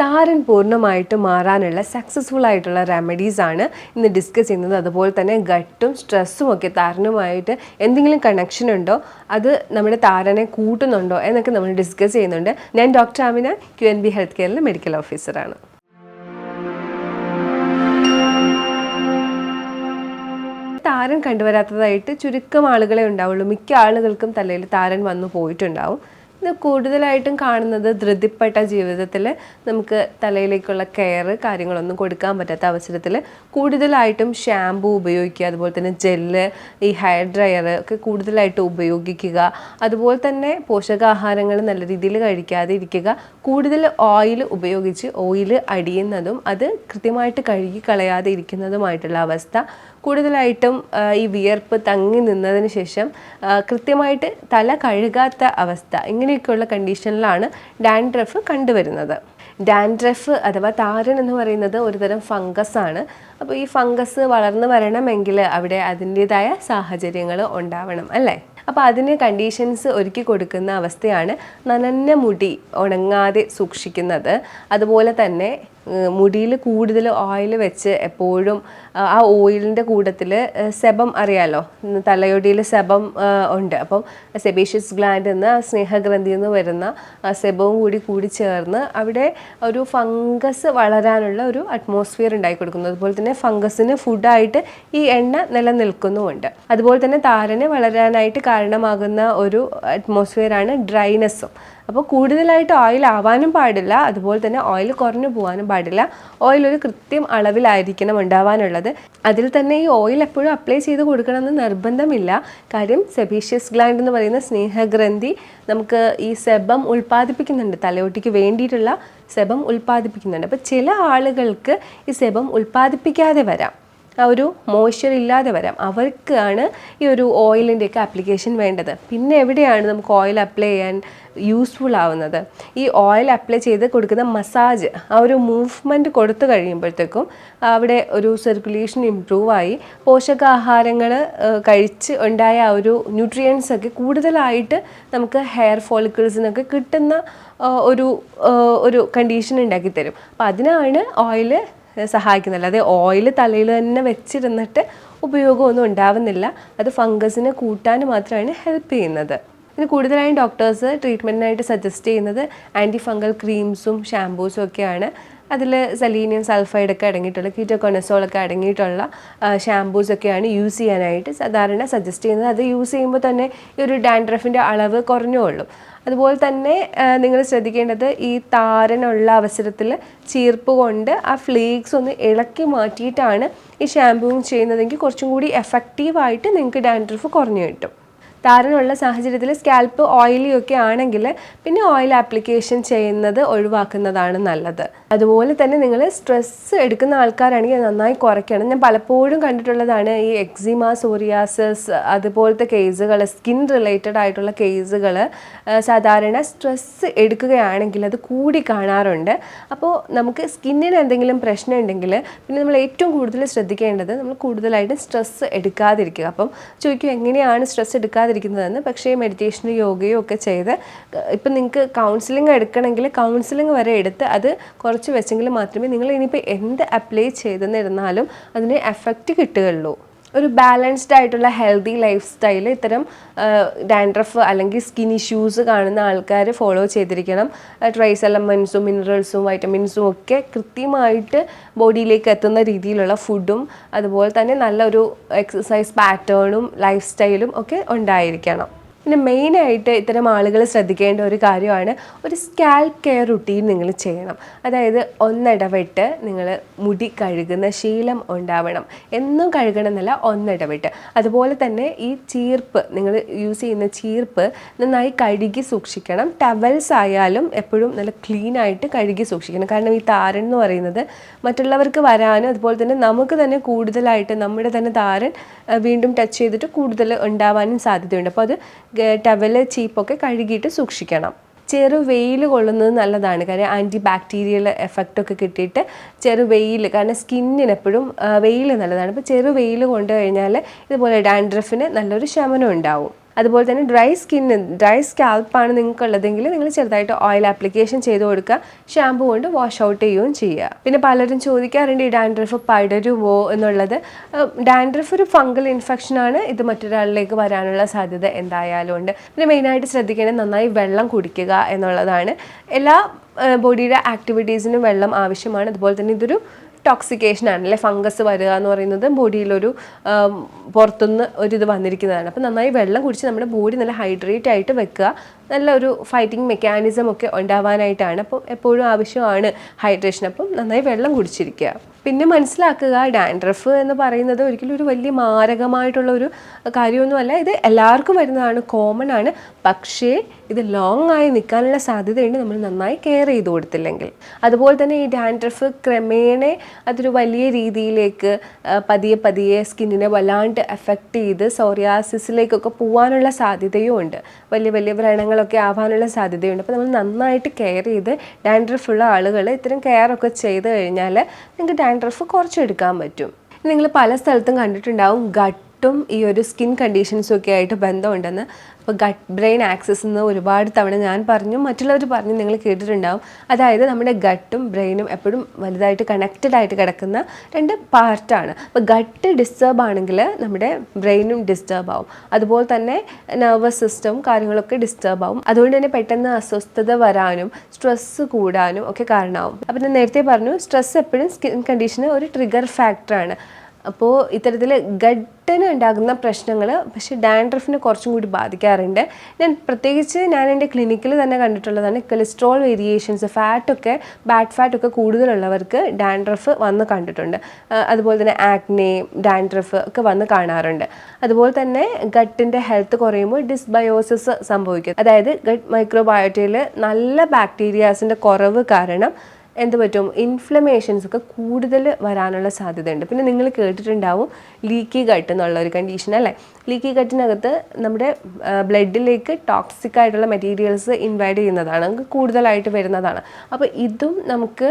താരൻ പൂർണമായിട്ട് മാറാനുള്ള സക്സസ്ഫുൾ ആയിട്ടുള്ള റെമഡീസ് ആണ് ഇന്ന് ഡിസ്കസ് ചെയ്യുന്നത്. അതുപോലെ തന്നെ ഗട്ടും സ്ട്രെസ്സും ഒക്കെ താരനുമായിട്ട് എന്തെങ്കിലും കണക്ഷൻ ഉണ്ടോ? അത് നമ്മുടെ താരനെ കൂട്ടുന്നുണ്ടോ? എന്നൊക്കെ നമ്മൾ ഡിസ്കസ് ചെയ്യുന്നുണ്ട്. ഞാൻ doctor Amina Q N B health കെയറിലെ medical ഓഫീസറാണ് താരൻ കണ്ടുവരാത്തതായിട്ട് ചുരുക്കം ആളുകളെ ഉണ്ടാവുള്ളൂ. മിക്ക ആളുകൾക്കും തലയിൽ താരൻ വന്നു പോയിട്ടുണ്ടാവും. ഇത് കൂടുതലായിട്ടും കാണുന്നത് ധൃതിപ്പെട്ട ജീവിതത്തിൽ നമുക്ക് തലയിലേക്കുള്ള കെയർ കാര്യങ്ങളൊന്നും കൊടുക്കാൻ പറ്റാത്ത അവസരത്തിൽ കൂടുതലായിട്ടും ഷാമ്പു ഉപയോഗിക്കുക അതുപോലെ തന്നെ ജെല്ല് ഈ ഹെയർ ഡ്രയർ ഒക്കെ കൂടുതലായിട്ട് ഉപയോഗിക്കുക അതുപോലെ തന്നെ പോഷകാഹാരങ്ങൾ നല്ല രീതിയിൽ കഴിക്കാതെ ഇരിക്കുക കൂടുതൽ ഓയിൽ ഉപയോഗിച്ച് ഓയിൽ അടിയുന്നതും അത് കൃത്യമായിട്ട് കഴുകി കളയാതെ ഇരിക്കുന്നതുമായിട്ടുള്ള അവസ്ഥ കൂടുതലായിട്ടും ഈ വിയർപ്പ് തങ്ങി നിന്നതിന് ശേഷം കൃത്യമായിട്ട് തല കഴുകാത്ത അവസ്ഥ ഇങ്ങനെയൊക്കെയുള്ള കണ്ടീഷനിലാണ് ഡാൻഡ്രഫ് കണ്ടുവരുന്നത്. ഡാൻഡ്രഫ് അഥവാ താരൻ എന്ന് പറയുന്നത് ഒരുതരം ഫംഗസ് ആണ്. അപ്പോൾ ഈ ഫംഗസ് വളർന്നു വരണമെങ്കിൽ അവിടെ അതിന്റേതായ സാഹചര്യങ്ങൾ ഉണ്ടാവണം അല്ലേ? അപ്പോൾ അതിന് കണ്ടീഷൻസ് ഒരുക്കി കൊടുക്കുന്ന അവസ്ഥയാണ് നനഞ്ഞ മുടി ഉണങ്ങാതെ സൂക്ഷിക്കുന്നത്. അതുപോലെ തന്നെ മുടിയിൽ കൂടുതൽ ഓയിൽ വെച്ച് എപ്പോഴും ആ, ഓയിലിന്റെ കൂട്ടത്തിൽ സെബം അറിയാലോ? തലയൊടിയിൽ സെബം ഉണ്ട്. അപ്പം സെബേഷ്യസ് ഗ്ലാൻഡ് എന്ന സ്നേഹഗ്രന്ഥി നിന്ന് വരുന്ന ആ സെബവും കൂടി കൂടി ചേർന്ന് അവിടെ ഒരു ഫംഗസ് വളരാനുള്ള ഒരു അറ്റ്മോസ്ഫിയർ ഉണ്ടാക്കി കൊടുക്കുന്നു. അതുപോലെ തന്നെ ഫംഗസിന് ഫുഡായിട്ട് ഈ എണ്ണ നിലനിൽക്കുന്നുമുണ്ട്. അതുപോലെ തന്നെ താരനെ വളരാനായിട്ട് കാരണമാകുന്ന ഒരു അറ്റ്മോസ്ഫിയറാണ് ഡ്രൈനെസ്സും അപ്പോൾ കൂടുതലായിട്ട് ഓയിൽ ആവാനും പാടില്ല അതുപോലെ തന്നെ ഓയിൽ കുറഞ്ഞു പോകാനും പാടില്ല. ഓയിൽ ഒരു കൃത്യം അളവിലായിരിക്കണം ഉണ്ടാവാനുള്ളത്. അതിൽ തന്നെ ഈ ഓയിൽ എപ്പോഴും അപ്ലൈ ചെയ്ത് കൊടുക്കണമെന്ന് നിർബന്ധമില്ല. കാര്യം സെബീഷ്യസ് ഗ്ലാൻഡ് എന്ന് പറയുന്ന സ്നേഹഗ്രന്ഥി നമുക്ക് ഈ സെബം ഉൽപ്പാദിപ്പിക്കുന്നുണ്ട്. തലയോട്ടിക്ക് വേണ്ടിയിട്ടുള്ള സെബം ഉൽപ്പാദിപ്പിക്കുന്നുണ്ട്. അപ്പോൾ ചില ആളുകൾക്ക് ഈ സെബം ഉൽപ്പാദിപ്പിക്കാതെ വരാം. ആ ഒരു മോയ്സ്ചർ ഇല്ലാതെ വരാം. അവർക്കാണ് ഈ ഒരു ഓയിലിന്റെയൊക്കെ ആപ്ലിക്കേഷൻ വേണ്ടത്. പിന്നെ എവിടെയാണ് നമുക്ക് ഓയിൽ അപ്ലൈ ചെയ്യാൻ യൂസ്ഫുൾ ആവുന്നത്? ഈ ഓയിൽ അപ്ലൈ ചെയ്ത് കൊടുക്കുന്ന മസാജ് ആ ഒരു മൂവ്മെന്റ് കൊടുത്തു കഴിയുമ്പോഴത്തേക്കും അവിടെ ഒരു സർക്കുലേഷൻ ഇമ്പ്രൂവ് ആയി. പോഷകാഹാരങ്ങൾ കഴിച്ച് ഉണ്ടായ ആ ഒരു ന്യൂട്രിയൻസ് ഒക്കെ കൂടുതലായിട്ട് നമുക്ക് ഹെയർ ഫോളിക്കിൾസിനൊക്കെ കിട്ടുന്ന ഒരു ഒരു കണ്ടീഷൻ ഉണ്ടാക്കി തരും. അപ്പോൾ അതിനാണ് ഓയിൽ സഹായിക്കുന്നത് അത് ഓയിൽ തലയിൽ തന്നെ വെച്ചിരുന്നിട്ട് ഉപയോഗമൊന്നും ഉണ്ടാവുന്നില്ല. അത് ഫംഗസിനെ കൂട്ടാൻ മാത്രമാണ് ഹെൽപ്പ് ചെയ്യുന്നത്. ഇതിന് കൂടുതലായും ഡോക്ടേഴ്സ് ട്രീറ്റ്മെന്റിനായിട്ട് സജസ്റ്റ് ചെയ്യുന്നത് ആന്റി ഫംഗൽ ക്രീംസും ഷാംപൂസും ഒക്കെയാണ്. അതിൽ സലീനിയം സൾഫൈഡ് ഒക്കെ അടങ്ങിയിട്ടുള്ള കീറ്റോകൊണസോൾ ഒക്കെ അടങ്ങിയിട്ടുള്ള ഷാമ്പൂസ് ഒക്കെയാണ് യൂസ് ചെയ്യാനായിട്ട് സാധാരണ സജസ്റ്റ് ചെയ്യുന്നത്. അത് യൂസ് ചെയ്യുമ്പോൾ തന്നെ ഈ ഒരു ഡാൻഡ്രഫിന്റെ അളവ് കുറഞ്ഞുള്ളൂ അതുപോലെ തന്നെ നിങ്ങൾ ശ്രദ്ധിക്കേണ്ടത് ഈ താരനുള്ള അവസരത്തിൽ ചീർപ്പ് കൊണ്ട് ആ ഫ്ലേക്സ് ഒന്ന് ഇളക്കി മാറ്റിയിട്ടാണ് ഈ ഷാമ്പൂവും ചെയ്യുന്നതെങ്കിൽ കുറച്ചും കൂടി എഫക്റ്റീവായിട്ട് നിങ്ങൾക്ക് ഡാൻഡ്രഫ് കുറഞ്ഞു കിട്ടും. താരനുള്ള സാഹചര്യത്തിൽ സ്കാൽപ്പ് ഓയിലി ഒക്കെ ആണെങ്കിൽ പിന്നെ ഓയിൽ ആപ്ലിക്കേഷൻ ചെയ്യുന്നത് ഒഴിവാക്കുന്നതാണ് നല്ലത്. അതുപോലെ തന്നെ നിങ്ങൾ സ്ട്രെസ് എടുക്കുന്ന ആൾക്കാരാണെങ്കിൽ നന്നായി കുറയ്ക്കണം. ഞാൻ പലപ്പോഴും കണ്ടിട്ടുള്ളതാണ് ഈ എക്സിമ സോറിയാസസ് അതുപോലത്തെ കേസുകൾ സ്കിൻ റിലേറ്റഡ് ആയിട്ടുള്ള കേസുകൾ സാധാരണ സ്ട്രെസ് എടുക്കുകയാണെങ്കിൽ അത് കൂടി കാണാറുണ്ട്. അപ്പോൾ നമുക്ക് സ്കിന്നിന് എന്തെങ്കിലും പ്രശ്നം ഉണ്ടെങ്കിൽ പിന്നെ നമ്മൾ ഏറ്റവും കൂടുതൽ ശ്രദ്ധിക്കേണ്ടത് നമ്മൾ കൂടുതലായിട്ട് സ്ട്രെസ് എടുക്കാതിരിക്കുക. അപ്പം ചോദിക്കും എങ്ങനെയാണ് സ്ട്രെസ് എടുക്കാതിരിക്കുന്നതെന്ന് പക്ഷേ മെഡിറ്റേഷനും യോഗയും ഒക്കെ ചെയ്ത് ഇപ്പം നിങ്ങൾക്ക് കൗൺസിലിംഗ് എടുക്കണമെങ്കിൽ കൗൺസിലിംഗ് വരെ എടുത്ത് അത് കുറച്ച് വെച്ചെങ്കിൽ മാത്രമേ നിങ്ങൾ ഇനിയിപ്പോൾ എന്ത് അപ്ലൈ ചെയ്തെന്നിരുന്നാലും അതിന് എഫക്റ്റ് കിട്ടുകയുള്ളൂ. ഒരു ബാലൻസ്ഡ് ആയിട്ടുള്ള ഹെൽത്തി ലൈഫ് സ്റ്റൈൽ ഇത്തരം ഡാൻഡ്രഫ് അല്ലെങ്കിൽ സ്കിൻ ഇഷ്യൂസ് കാണുന്ന ആൾക്കാർ ഫോളോ ചെയ്തിരിക്കണം. ട്രൈസ് എലമെൻസും മിനറൽസും വൈറ്റമിൻസും ഒക്കെ കൃത്യമായിട്ട് ബോഡിയിലേക്ക് എത്തുന്ന രീതിയിലുള്ള ഫുഡും അതുപോലെ തന്നെ നല്ലൊരു എക്സസൈസ് പാറ്റേണും ലൈഫ് സ്റ്റൈലും ഒക്കെ ഉണ്ടായിരിക്കണം. പിന്നെ മെയിനായിട്ട് ഇത്തരം ആളുകൾ ശ്രദ്ധിക്കേണ്ട ഒരു കാര്യമാണ് ഒരു സ്കാൽപ്പ് കെയർ റുട്ടീൻ നിങ്ങൾ ചെയ്യണം. അതായത് ഒന്നിടവിട്ട് നിങ്ങൾ മുടി കഴുകുന്ന ശീലം ഉണ്ടാവണം. എന്നും കഴുകണം എന്നല്ല ഒന്നിടവിട്ട്. അതുപോലെ തന്നെ ഈ ചീർപ്പ് നിങ്ങൾ യൂസ് ചെയ്യുന്ന ചീർപ്പ് നന്നായി കഴുകി സൂക്ഷിക്കണം. ടവൽസ് ആയാലും എപ്പോഴും നല്ല ക്ലീൻ ആയിട്ട് കഴുകി സൂക്ഷിക്കണം. കാരണം ഈ താരൻ എന്ന് പറയുന്നത് മറ്റുള്ളവർക്ക് വരാനും അതുപോലെ തന്നെ നമുക്ക് തന്നെ കൂടുതലായിട്ട് നമ്മുടെ തന്നെ താരൻ വീണ്ടും ടച്ച് ചെയ്തിട്ട് കൂടുതൽ ഉണ്ടാവാനും സാധ്യതയുണ്ട്. അപ്പോൾ അത് ടവൽ ചീപ്പൊക്കെ കഴുകിയിട്ട് സൂക്ഷിക്കണം. ചെറു വെയിൽ കൊള്ളുന്നത് നല്ലതാണ്. കാര്യം ആന്റി ബാക്ടീരിയൽ എഫക്റ്റ് ഒക്കെ കിട്ടിയിട്ട് ചെറു വെയിൽ കാരണം സ്കിന്നിന് എപ്പോഴും വെയിൽ നല്ലതാണ്. അപ്പോൾ ചെറു വെയിൽ കൊണ്ടു കഴിഞ്ഞാൽ ഇതുപോലെ ഡാൻഡ്രഫിന് നല്ലൊരു ശമനം ഉണ്ടാവും. അതുപോലെ തന്നെ ഡ്രൈ സ്കിന്ന് ഡ്രൈ സ്കാൽപ്പാണ് നിങ്ങൾക്കുള്ളതെങ്കിൽ നിങ്ങൾ ചെറുതായിട്ട് ഓയിൽ ആപ്ലിക്കേഷൻ ചെയ്ത് കൊടുക്കുക. ഷാമ്പു കൊണ്ട് വാഷ് ഔട്ട് ചെയ്യുകയും ചെയ്യുക. പിന്നെ പലരും ചോദിക്കാറുണ്ട് ഈ ഡാൻഡ്രഫ് പടരുമോ? എന്നുള്ളത്. ഡാൻഡ്രഫ് ഒരു ഫംഗൽ ഇൻഫെക്ഷനാണ് ഇത് മറ്റൊരാളിലേക്ക് വരാനുള്ള സാധ്യത എന്തായാലും ഉണ്ട്. പിന്നെ മെയിനായിട്ട് ശ്രദ്ധിക്കേണ്ടത് നന്നായി വെള്ളം കുടിക്കുക എന്നുള്ളതാണ്. എല്ലാ ബോഡിയുടെ ആക്ടിവിറ്റീസിനും വെള്ളം ആവശ്യമാണ്. അതുപോലെ തന്നെ ഇതൊരു ടോക്സിക്കേഷൻ ആണ്. അല്ലെ ഫംഗസ് വരിക എന്ന് പറയുന്നത് ബോഡിയിലൊരു പുറത്തുനിന്ന് ഒരു ഇത് വന്നിരിക്കുന്നതാണ്. അപ്പോൾ നന്നായി വെള്ളം കുടിച്ച് നമ്മുടെ ബോഡി നല്ല ഹൈഡ്രേറ്റ് ആയിട്ട് വെക്കുക. നല്ല ഒരു ഫൈറ്റിംഗ് മെക്കാനിസം ഒക്കെ ഉണ്ടാവാനായിട്ടാണ്. അപ്പോൾ എപ്പോഴും ആവശ്യമാണ് ഹൈഡ്രേഷൻ അപ്പം നന്നായി വെള്ളം കുടിച്ചിരിക്കുക. പിന്നെ മനസ്സിലാക്കുക ഡാൻഡ്രഫ് എന്ന് പറയുന്നത് ഒരിക്കലും ഒരു വലിയ മാരകമായിട്ടുള്ള ഒരു കാര്യമൊന്നുമല്ല. ഇത് എല്ലാവർക്കും വരുന്നതാണ് കോമൺ ആണ്. പക്ഷേ ഇത് ലോങ് ആയി നിൽക്കാനുള്ള സാധ്യതയുണ്ട്. നമ്മൾ നന്നായി കെയർ ചെയ്ത് കൊടുത്തില്ലെങ്കിൽ. അതുപോലെ തന്നെ ഈ ഡാൻഡ്രഫ് ക്രമേണ അതൊരു വലിയ രീതിയിലേക്ക് പതിയെ പതിയെ സ്കിന്നിനെ വല്ലാണ്ട് എഫക്റ്റ് ചെയ്ത് സോറിയാസിസിലേക്കൊക്കെ പോകാനുള്ള സാധ്യതയും ഉണ്ട് വലിയ വലിയ വ്രണങ്ങളൊക്കെ ആവാനുള്ള സാധ്യതയുണ്ട്. അപ്പോൾ നമ്മൾ നന്നായിട്ട് കെയർ ചെയ്ത് ഡാൻഡ്രഫ് ഉള്ള ആളുകൾ ഇത്തരം കെയർ ഒക്കെ ചെയ്ത് കഴിഞ്ഞാൽ നിങ്ങൾക്ക് ഡാൻഡ്രഫ് കുറച്ചെടുക്കാൻ പറ്റും. നിങ്ങൾ പല സ്ഥലത്തും കണ്ടിട്ടുണ്ടാവും ഗട്ടും ഈ ഒരു സ്കിൻ കണ്ടീഷൻസും ഒക്കെ ആയിട്ട് ബന്ധമുണ്ടെന്ന്. അപ്പോൾ ഗട്ട് ബ്രെയിൻ ആക്സസ് എന്ന് ഒരുപാട് തവണ ഞാൻ പറഞ്ഞു മറ്റുള്ളവർ പറഞ്ഞു നിങ്ങൾ കേട്ടിട്ടുണ്ടാവും. അതായത് നമ്മുടെ ഗട്ടും ബ്രെയിനും എപ്പോഴും വലുതായിട്ട് കണക്റ്റഡ് ആയിട്ട് കിടക്കുന്ന രണ്ട് പാർട്ടാണ് അപ്പോൾ ഗട്ട് ഡിസ്റ്റർബ് ആണെങ്കിൽ നമ്മുടെ ബ്രെയിനും ഡിസ്റ്റർബ് ആവും. അതുപോലെ തന്നെ നെർവസ് സിസ്റ്റം കാര്യങ്ങളൊക്കെ ഡിസ്റ്റർബ് ആവും. അതുകൊണ്ട് തന്നെ പെട്ടെന്ന് അസ്വസ്ഥത വരാനും സ്ട്രെസ്സ് കൂടാനും ഒക്കെ കാരണമാവും. അപ്പോൾ ഞാൻ നേരത്തെ പറഞ്ഞു സ്ട്രെസ് എപ്പോഴും സ്കിൻ കണ്ടീഷന് ഒരു ട്രിഗർ ഫാക്ടറാണ് അപ്പോൾ ഇത്തരത്തിൽ ഗട്ടിന് ഉണ്ടാകുന്ന പ്രശ്നങ്ങൾ പക്ഷേ ഡാൻഡ്രഫിനെ കുറച്ചും കൂടി ബാധിക്കാറുണ്ട്. ഞാൻ പ്രത്യേകിച്ച് ഞാൻ എന്റെ ക്ലിനിക്കിൽ തന്നെ കണ്ടിട്ടുള്ളതാണ് കൊളസ്ട്രോൾ വേരിയേഷൻസ് ഫാറ്റൊക്കെ ബാഡ് ഫാറ്റൊക്കെ കൂടുതലുള്ളവർക്ക് ഡാൻഡ്രഫ് വന്ന് കണ്ടിട്ടുണ്ട്. അതുപോലെ തന്നെ ആക്നെ ഡാൻഡ്രഫ് ഒക്കെ വന്ന് കാണാറുണ്ട്. അതുപോലെ തന്നെ ഗട്ടിന്റെ ഹെൽത്ത് കുറയുമ്പോൾ ഡിസ്ബയോസിസ് സംഭവിക്കും. അതായത് ഗട്ട് മൈക്രോബയോട്ടയിൽ നല്ല ബാക്ടീരിയാസിന്റെ കുറവ് കാരണം എന്ത് പറ്റും? ഇൻഫ്ലമേഷൻസ് ഒക്കെ കൂടുതൽ വരാനുള്ള സാധ്യതയുണ്ട്. പിന്നെ നിങ്ങൾ കേട്ടിട്ടുണ്ടാവും ലീക്കി ഗട്ട് എന്നുള്ള ഒരു കണ്ടീഷൻ അല്ലേ? ലീക്കി ഗട്ടിനകത്ത് നമ്മുടെ ബ്ലഡിലേക്ക് ടോക്സിക് ആയിട്ടുള്ള മെറ്റീരിയൽസ് ഇൻവൈഡ് ചെയ്യുന്നതാണ്. കൂടുതലായിട്ട് വരുന്നതാണ്. അപ്പോൾ ഇതും നമുക്ക്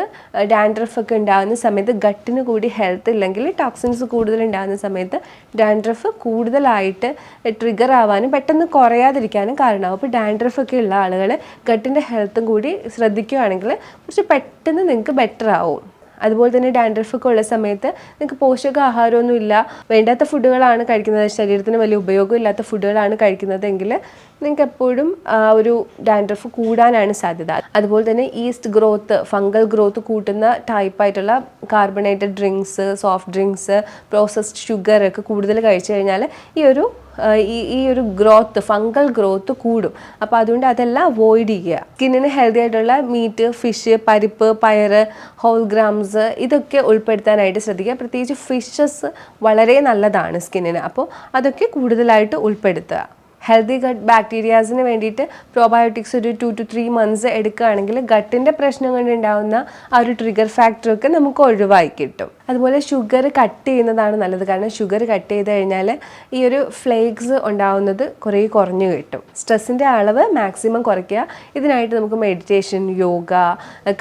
ഡാൻഡ്രഫ് ഒക്കെ ഉണ്ടാകുന്ന സമയത്ത് ഗട്ടിന് കൂടി ഹെൽത്ത് ഇല്ലെങ്കിൽ ടോക്സിൻസ് കൂടുതൽ ഉണ്ടാകുന്ന സമയത്ത് ഡാൻഡ്രഫ് കൂടുതലായിട്ട് ട്രിഗർ ആവാനും പെട്ടെന്ന് കുറയാതിരിക്കാനും കാരണമാകും അപ്പോൾ ഡാൻഡ്രഫ് ഒക്കെ ഉള്ള ആളുകൾ ഗട്ടിന്റെ ഹെൽത്തും കൂടി ശ്രദ്ധിക്കുകയാണെങ്കിൽ കുറച്ച് പെട്ടെന്ന് നിങ്ങൾക്ക് ബെറ്റർ ആവും. അതുപോലെ തന്നെ ഡാൻഡ്രഫൊക്കെ ഉള്ള സമയത്ത് നിങ്ങൾക്ക് പോഷകാഹാരമൊന്നും ഇല്ല. വേണ്ടാത്ത ഫുഡുകളാണ് കഴിക്കുന്നത്. ശരീരത്തിന് വലിയ ഉപയോഗമില്ലാത്ത ഫുഡുകളാണ് കഴിക്കുന്നതെങ്കിൽ നിങ്ങൾക്ക് എപ്പോഴും ഒരു ഡാൻഡ്രഫ് കൂടാനാണ് സാധ്യത. അതുപോലെ തന്നെ ഈസ്റ്റ് ഗ്രോത്ത് ഫംഗൽ ഗ്രോത്ത് കൂട്ടുന്ന ടൈപ്പായിട്ടുള്ള carbonated drinks soft drinks processed sugar ഒക്കെ കൂടുതൽ കഴിച്ചു കഴിഞ്ഞാൽ ഈ ഒരു ഈ ഈ ഒരു ഗ്രോത്ത് ഫംഗൽ ഗ്രോത്ത് കൂടും. അപ്പോൾ അതുകൊണ്ട് അതെല്ലാം അവോയ്ഡ് ചെയ്യുക. സ്കിന്നിന് ഹെൽത്തി ആയിട്ടുള്ള മീറ്റ് ഫിഷ് പരിപ്പ് പയറ് ഹോൾ ഗ്രാംസ് ഇതൊക്കെ ഉൾപ്പെടുത്താനായിട്ട് ശ്രദ്ധിക്കുക. പ്രത്യേകിച്ച് ഫിഷസ് വളരെ നല്ലതാണ് സ്കിന്നിന്. അപ്പോൾ അതൊക്കെ കൂടുതലായിട്ട് ഉൾപ്പെടുത്തുക. ഹെൽത്തി ഗട്ട് ബാക്ടീരിയാസിന് വേണ്ടിയിട്ട് പ്രോബയോട്ടിക്സ് ഒരു ടു ടു ത്രീ മന്ത്സ് എടുക്കുകയാണെങ്കിൽ ഗട്ടിന്റെ പ്രശ്നം കൊണ്ടുണ്ടാകുന്ന ആ ഒരു ട്രിഗർ ഫാക്ടറൊക്കെ നമുക്ക് ഒഴിവാക്കി കിട്ടും. അതുപോലെ ഷുഗർ കട്ട് ചെയ്യുന്നതാണ് നല്ലത്. കാരണം ഷുഗർ കട്ട് ചെയ്ത് കഴിഞ്ഞാൽ ഈ ഒരു ഫ്ലേക്സ് ഉണ്ടാവുന്നത് കുറേ കുറഞ്ഞു കിട്ടും. സ്ട്രെസ്സിന്റെ അളവ് മാക്സിമം കുറയ്ക്കുക. ഇതിനായിട്ട് നമുക്ക് മെഡിറ്റേഷൻ യോഗ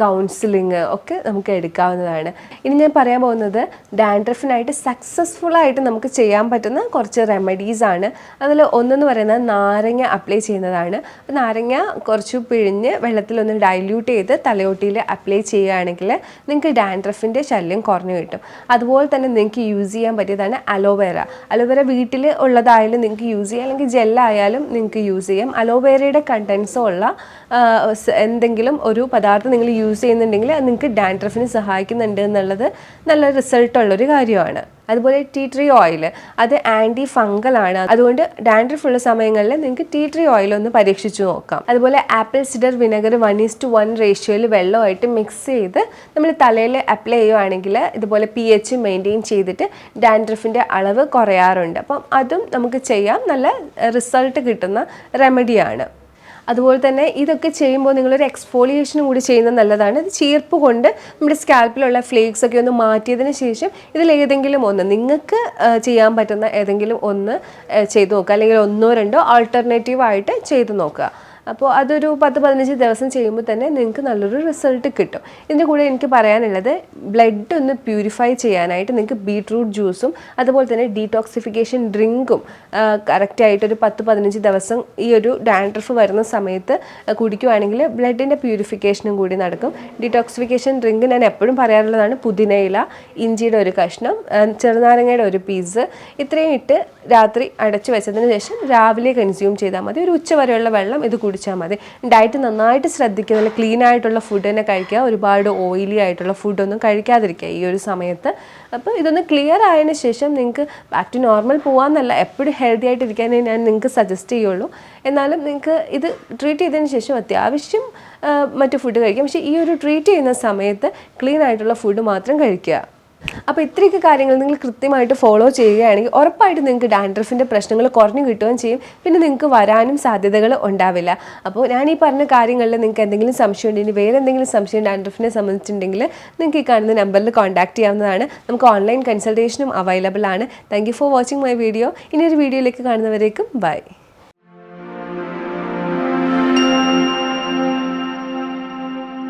കൗൺസിലിംഗ് ഒക്കെ നമുക്ക് എടുക്കാവുന്നതാണ്. ഇനി ഞാൻ പറയാൻ പോകുന്നത് ഡാൻഡ്രഫിനായിട്ട് സക്സസ്ഫുൾ ആയിട്ട് നമുക്ക് ചെയ്യാൻ പറ്റുന്ന കുറച്ച് റെമഡീസ് ആണ്. അതിൽ ഒന്നെന്ന് പറയുന്നത് നാരങ്ങ അപ്ലൈ ചെയ്യുന്നതാണ്. നാരങ്ങ കുറച്ച് പിഴിഞ്ഞ് വെള്ളത്തിലൊന്ന് ഡൈല്യൂട്ട് ചെയ്ത് തലയോട്ടിയിൽ അപ്ലൈ ചെയ്യുകയാണെങ്കിൽ നിങ്ങൾക്ക് ഡാൻഡ്രഫിന്റെ ശല്യം കുറഞ്ഞു കിട്ടും. അതുപോലെ തന്നെ നിങ്ങൾക്ക് യൂസ് ചെയ്യാൻ പറ്റിയതാണ് അലോവേര. അലോവേര വീട്ടിൽ ഉള്ളതായാലും നിങ്ങൾക്ക് യൂസ് ചെയ്യാം. അല്ലെങ്കിൽ ജെല്ലായാലും നിങ്ങൾക്ക് യൂസ് ചെയ്യാം. അലോവേരയുടെ കണ്ടൻസോ ഉള്ള എന്തെങ്കിലും ഒരു പദാർത്ഥം നിങ്ങൾ യൂസ് ചെയ്യുന്നുണ്ടെങ്കിൽ അത് നിങ്ങൾക്ക് ഡാൻഡ്രഫിന് സഹായിക്കുന്നുണ്ട് എന്നുള്ളത് നല്ല റിസൾട്ടുള്ളൊരു കാര്യമാണ്. അതുപോലെ ടീ ട്രീ ഓയിൽ അത് ആന്റി ഫംഗൽ ആണ്. അതുകൊണ്ട് ഡാൻഡ്രഫ് ഉള്ള സമയങ്ങളിൽ നിങ്ങൾക്ക് ടീ ട്രീ ഓയിൽ ഒന്ന് പരീക്ഷിച്ചു നോക്കാം. അതുപോലെ apple cider vinegar one is to one റേഷ്യോയിൽ വെള്ളമായിട്ട് മിക്സ് ചെയ്ത് നമ്മൾ തലയിൽ അപ്ലൈ ചെയ്യുവാണെങ്കിൽ ഇതുപോലെ പി എച്ച് മെയിന്റെയിൻ ചെയ്തിട്ട് ഡാൻഡ്രഫിന്റെ അളവ് കുറയാറുണ്ട്. അപ്പം അതും നമുക്ക് ചെയ്യാം. നല്ല റിസൾട്ട് കിട്ടുന്ന റെമഡിയാണ് അതുപോലെ തന്നെ ഇതൊക്കെ ചെയ്യുമ്പോൾ നിങ്ങളൊരു എക്സ്ഫോളിയേഷനും കൂടി ചെയ്യുന്നത് നല്ലതാണ്. ഇത് ചീർപ്പ് കൊണ്ട് നമ്മുടെ സ്കാൽപ്പിലുള്ള ഫ്ലേക്സ് ഒക്കെ ഒന്ന് മാറ്റിയതിന് ശേഷം ഇതിൽ ഏതെങ്കിലും ഒന്ന് നിങ്ങൾക്ക് ചെയ്യാൻ പറ്റുന്ന ഏതെങ്കിലും ഒന്ന് ചെയ്ത് നോക്കുക. അല്ലെങ്കിൽ ഒന്നോ രണ്ടോ ആൾട്ടർനേറ്റീവ് ആയിട്ട് ചെയ്ത് നോക്കുക. അപ്പോൾ അതൊരു പത്ത് പതിനഞ്ച് ദിവസം ചെയ്യുമ്പോൾ തന്നെ നിങ്ങൾക്ക് നല്ലൊരു റിസൾട്ട് കിട്ടും. ഇതിന്റെ കൂടെ എനിക്ക് പറയാനുള്ളത് ബ്ലഡ് ഒന്ന് പ്യൂരിഫൈ ചെയ്യാനായിട്ട് നിങ്ങൾക്ക് ബീട്രൂട്ട് ജ്യൂസും അതുപോലെ തന്നെ ഡീടോക്സിഫിക്കേഷൻ ഡ്രിങ്കും കറക്റ്റായിട്ട് ഒരു പത്ത് പതിനഞ്ച് ദിവസം ഈ ഒരു ഡാൻഡ്രഫ് വരുന്ന സമയത്ത് കുടിക്കുവാണെങ്കിൽ ബ്ലഡിന്റെ പ്യൂരിഫിക്കേഷനും കൂടി നടക്കും. ഡീടോക്സിഫിക്കേഷൻ ഡ്രിങ്ക് ഞാൻ എപ്പോഴും പറയാറുള്ളതാണ് പുതിനയില ഇഞ്ചിയുടെ ഒരു കഷ്ണം ചെറുനാരങ്ങയുടെ ഒരു പീസ് ഇത്രയും ഇട്ട് രാത്രി അടച്ചു വെച്ചതിന് ശേഷം രാവിലെ കൺസ്യൂം ചെയ്താൽ മതി. ഒരു ഉച്ച വരെയുള്ള വെള്ളം ഇത് കുടിച്ചാൽ മതി. ഡയറ്റ് നന്നായിട്ട് ശ്രദ്ധിക്കുക. നല്ല ക്ലീൻ ആയിട്ടുള്ള ഫുഡ് തന്നെ കഴിക്കുക. ഒരുപാട് ഓയിലി ആയിട്ടുള്ള ഫുഡൊന്നും കഴിക്കാതിരിക്കുക ഈ ഒരു സമയത്ത്. അപ്പോൾ ഇതൊന്ന് ക്ലിയർ ആയതിനു ശേഷം നിങ്ങൾക്ക് ബാക്ക് ടു നോർമൽ പോകാമെന്നല്ല എപ്പോഴും ഹെൽത്തി ആയിട്ട് ഇരിക്കാനേ ഞാൻ നിങ്ങൾക്ക് സജസ്റ്റ് ചെയ്യുള്ളൂ. എന്നാലും നിങ്ങൾക്ക് ഇത് ട്രീറ്റ് ചെയ്തതിന് ശേഷം അത്യാവശ്യം മറ്റു ഫുഡ് കഴിക്കാം. പക്ഷേ ഈ ഒരു ട്രീറ്റ് ചെയ്യുന്ന സമയത്ത് ക്ലീൻ ആയിട്ടുള്ള ഫുഡ് മാത്രം കഴിക്കുക. അപ്പോൾ ഇത്രയൊക്കെ കാര്യങ്ങൾ നിങ്ങൾ കൃത്യമായിട്ട് ഫോളോ ചെയ്യുകയാണെങ്കിൽ ഉറപ്പായിട്ടും നിങ്ങൾക്ക് ഡാൻഡ്രഫിന്റെ പ്രശ്നങ്ങൾ കുറഞ്ഞു കിട്ടുകയും ചെയ്യും. പിന്നെ നിങ്ങൾക്ക് വരാനും സാധ്യതകൾ ഉണ്ടാവില്ല. അപ്പോൾ ഞാൻ ഈ പറഞ്ഞ കാര്യങ്ങളിൽ നിങ്ങൾക്ക് എന്തെങ്കിലും സംശയം ഉണ്ടെങ്കിൽ വേറെ എന്തെങ്കിലും സംശയം ഡാൻഡ്രഫിനെ സംബന്ധിച്ചിട്ടുണ്ടെങ്കിൽ നിങ്ങൾക്ക് ഈ കാണുന്ന നമ്പറിൽ കോൺടാക്ട് ചെയ്യാവുന്നതാണ്. നമുക്ക് ഓൺലൈൻ കൺസൾട്ടേഷനും അവൈലബിൾ ആണ്. Thank for watching my video ഇനി ഒരു വീഡിയോയിലേക്ക് കാണുന്നവരേക്കും ബൈ